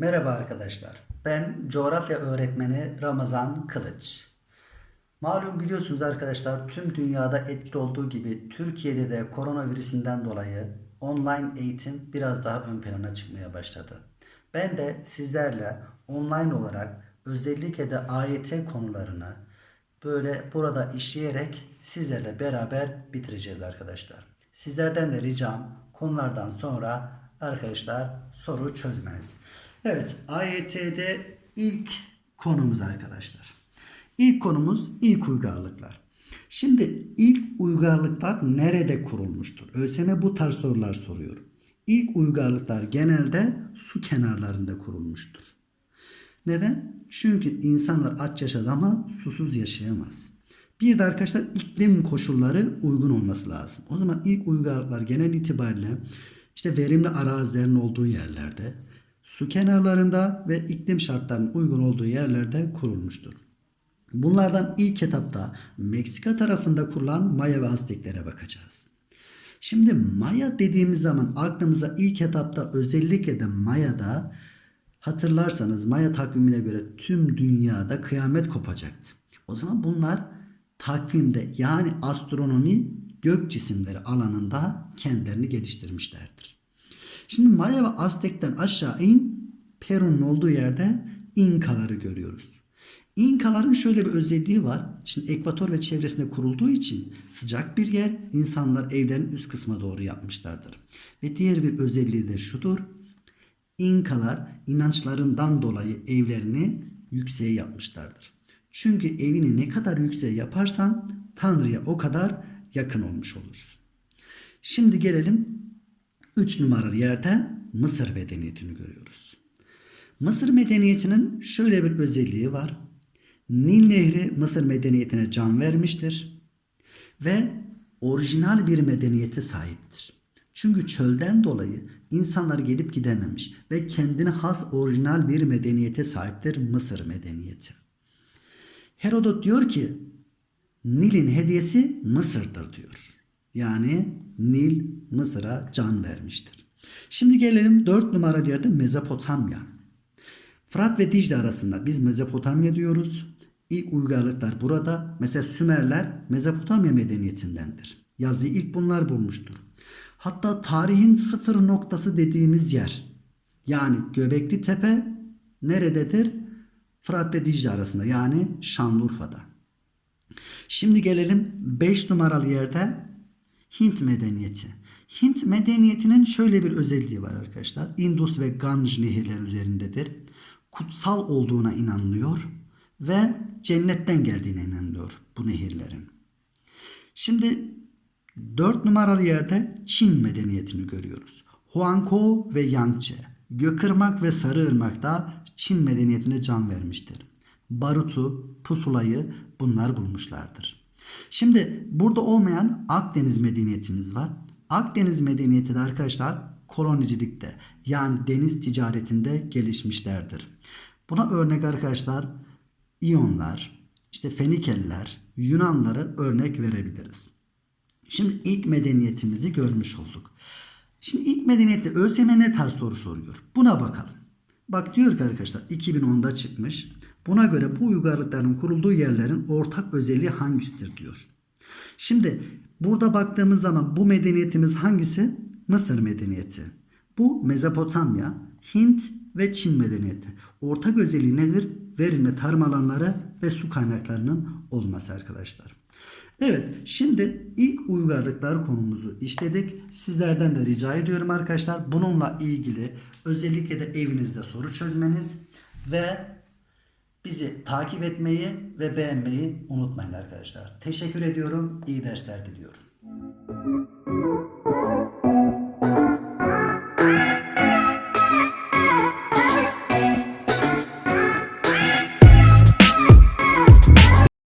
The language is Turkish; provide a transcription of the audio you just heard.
Merhaba arkadaşlar. Ben coğrafya öğretmeni Ramazan Kılıç. Malum biliyorsunuz arkadaşlar tüm dünyada etkili olduğu gibi Türkiye'de de koronavirüsünden dolayı online eğitim biraz daha ön plana çıkmaya başladı. Ben de sizlerle online olarak özellikle de AYT konularını böyle burada işleyerek sizlerle beraber bitireceğiz arkadaşlar. Sizlerden de ricam konulardan sonra arkadaşlar soru çözmeniz. Evet AYT'de ilk konumuz arkadaşlar. İlk konumuz ilk uygarlıklar. Şimdi ilk uygarlıklar nerede kurulmuştur? ÖSYM bu tarz sorular soruyor. İlk uygarlıklar genelde su kenarlarında kurulmuştur. Neden? Çünkü insanlar aç yaşadı ama susuz yaşayamaz. Bir de arkadaşlar iklim koşulları uygun olması lazım. O zaman ilk uygarlıklar genel itibariyle işte verimli arazilerin olduğu yerlerde, su kenarlarında ve iklim şartlarının uygun olduğu yerlerde kurulmuştur. Bunlardan ilk etapta Meksika tarafında kurulan Maya ve Azteklere bakacağız. Şimdi Maya dediğimiz zaman aklımıza ilk etapta özellikle de Maya'da hatırlarsanız Maya takvimine göre tüm dünyada kıyamet kopacaktı. O zaman bunlar takvimde yani astronomi gök cisimleri alanında kendilerini geliştirmişlerdir. Şimdi Maya ve Aztek'ten aşağı in Peru'nun olduğu yerde İnkaları görüyoruz. İnkaların şöyle bir özelliği var. Şimdi ekvator ve çevresinde kurulduğu için sıcak bir yer insanlar evlerin üst kısma doğru yapmışlardır. Ve diğer bir özelliği de şudur. İnkalar inançlarından dolayı evlerini yükseğe yapmışlardır. Çünkü evini ne kadar yükseğe yaparsan Tanrı'ya o kadar yakın olmuş olursun. Şimdi gelelim 3 numaralı yerde Mısır medeniyetini görüyoruz. Mısır medeniyetinin şöyle bir özelliği var. Nil Nehri Mısır medeniyetine can vermiştir ve orijinal bir medeniyete sahiptir. Çünkü çölden dolayı insanlar gelip gidememiş ve kendine has orijinal bir medeniyete sahiptir Mısır medeniyeti. Herodot diyor ki Nil'in hediyesi Mısır'dır diyor. Yani Nil Mısır'a can vermiştir. Şimdi gelelim 4 numaralı yerde Mezopotamya. Fırat ve Dicle arasında biz Mezopotamya diyoruz. İlk uygarlıklar burada. Mesela Sümerler Mezopotamya medeniyetindendir. Yazıyı ilk bunlar bulmuştur. Hatta tarihin sıfır noktası dediğimiz yer. Yani Göbekli Tepe nerededir? Fırat ve Dicle arasında yani Şanlıurfa'da. Şimdi gelelim 5 numaralı yerde Hint medeniyeti. Hint medeniyetinin şöyle bir özelliği var arkadaşlar. Indus ve Ganj nehirler üzerindedir. Kutsal olduğuna inanılıyor ve cennetten geldiğine inanılıyor bu nehirlerin. Şimdi 4 numaralı yerde Çin medeniyetini görüyoruz. Huangkou ve Yangtze, Gökırmak ve Sarıırmak da Çin medeniyetine can vermiştir. Barutu, pusulayı bunlar bulmuşlardır. Şimdi burada olmayan Akdeniz medeniyetimiz var. Akdeniz medeniyeti de arkadaşlar kolonicilikte yani deniz ticaretinde gelişmişlerdir. Buna örnek arkadaşlar İyonlar, işte Fenikeliler, Yunanları örnek verebiliriz. Şimdi ilk medeniyetimizi görmüş olduk. Şimdi ilk medeniyette ÖSYM ne tarz soru soruyor? Buna bakalım. Bak diyor ki arkadaşlar 2010'da çıkmış. Buna göre bu uygarlıkların kurulduğu yerlerin ortak özelliği hangisidir diyor. Şimdi burada baktığımız zaman bu medeniyetimiz hangisi? Mısır medeniyeti. Bu Mezopotamya, Hint ve Çin medeniyeti. Ortak özelliği nedir? Verimli tarım alanları ve su kaynaklarının olması arkadaşlar. Evet şimdi ilk uygarlıklar konumuzu işledik. Sizlerden de rica ediyorum arkadaşlar bununla ilgili özellikle de evinizde soru çözmeniz ve bizi takip etmeyi ve beğenmeyi unutmayın arkadaşlar. Teşekkür ediyorum. İyi dersler diliyorum.